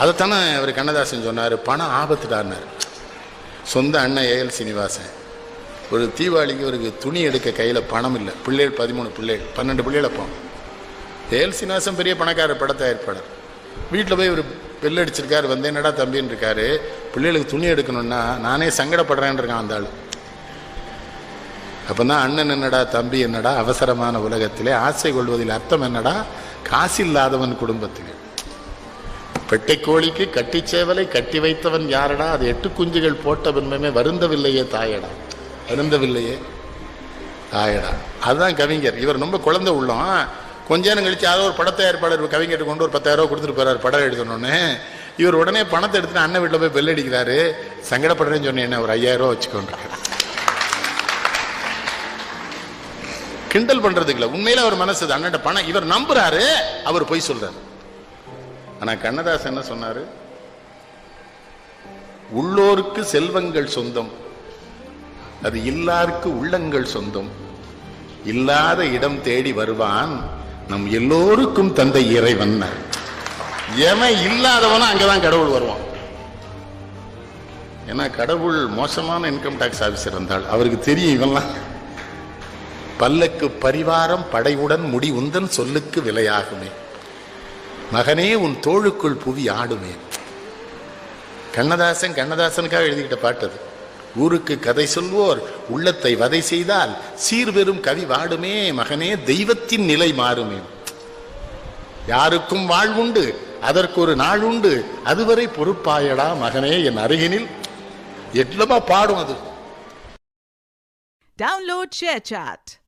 அதைத்தானே அவர் கண்ணதாசன் சொன்னார் பணம் ஆபத்துடான்னார். சொந்த அண்ணன் ஏஎல் சீனிவாசன் ஒரு தீபாவளிக்கு ஒரு துணி எடுக்க கையில் பணம் இல்லை. பிள்ளைகள் பதிமூணு பிள்ளைகள் பன்னெண்டு பிள்ளைகள் அப்போ. ஏஎல் சீனிவாசன் பெரிய பணக்காரர் பட தயாரிப்பாளர். வீட்டில் போய் ஒரு பெல் அடிச்சிருக்காரு வந்து என்னடா தம்பின்னு இருக்காரு பிள்ளைகளுக்கு துணி எடுக்கணும்னா நானே சங்கடப்படுறேன்னு இருக்கான் அந்த ஆள். அப்போ தான் அண்ணன் என்னடா தம்பி என்னடா அவசரமான உலகத்திலே ஆசை கொள்வதில் அர்த்தம் என்னடா? காசில்லாதவன் குடும்பத்திலே பெட்டை கோழிக்கு கட்டி சேவலை கட்டி வைத்தவன் யாரடா? அது எட்டு குஞ்சுகள் போட்ட பின்பமே வருந்தவில்லையே தாயடா. வருந்தவில்லையே தாயடா. அதுதான் கவிஞர். இவர் ரொம்ப குழந்தை உள்ளம். கொஞ்ச நேரம் கழிச்சு யாரோ ஒரு படத்தயாரிப்பாளர் கவிஞர்கிட்ட கொண்டு ஒரு பத்தாயிரம் ரூபா கொடுத்துட்டு போறாரு படம் எடுக்கணும்னு இவர் உடனே பணத்தை எடுத்துட்டு அண்ணன் வீட்டில் போய் பெல் அடிக்கிறாரு. சங்கடப்படுறேன்னு சொன்னேன் ஒரு ஐயாயிரம் ரூபா வச்சுக்கோன்றாரு. கிண்டல் பண்றதுக்கு இல்ல. உண்மையில அவர் மனசு அண்ணன் பணம். இவர் நம்புறாரு. அவர் பொய் சொல்றாரு. ஆனால் கண்ணதாசன் என்ன சொன்னார்? உள்ளோருக்கு செல்வங்கள் சொந்தம். அது இல்லாருக்கு உள்ளங்கள் சொந்தம். இல்லாத இடம் தேடி வருவான் நம் எல்லோருக்கும் தந்தை இறைவன். எவன் இல்லாதவனும் அங்கதான் கடவுள் வருவான். ஏன்னா கடவுள் மோசமான இன்கம் டாக்ஸ் ஆபீசர் இருந்தால் அவருக்கு தெரியும் இவெல்லாம் பல்லக்கு பரிவாரம் படையுடன் முடி உந்தன் சொல்லுக்கு விலையாகுமே. மகனே உன் தோழுக்குள் புவி ஆடுமே. கண்ணதாசன் கண்ணதாசனுக்காக எழுதிக்கிட்ட பாட்டு அது. ஊருக்கு கதை சொல்வோர் உள்ளத்தை வதை செய்தால் சீர்வெறும் கவி வாடுமே மகனே தெய்வத்தின் நிலை மாறுமே. யாருக்கும் வாழ்வுண்டு அதற்கு ஒரு நாள் உண்டு அதுவரை பொறுப்பாயடா மகனே என் அருகினில். எட்லமா பாடும் அது. Download chat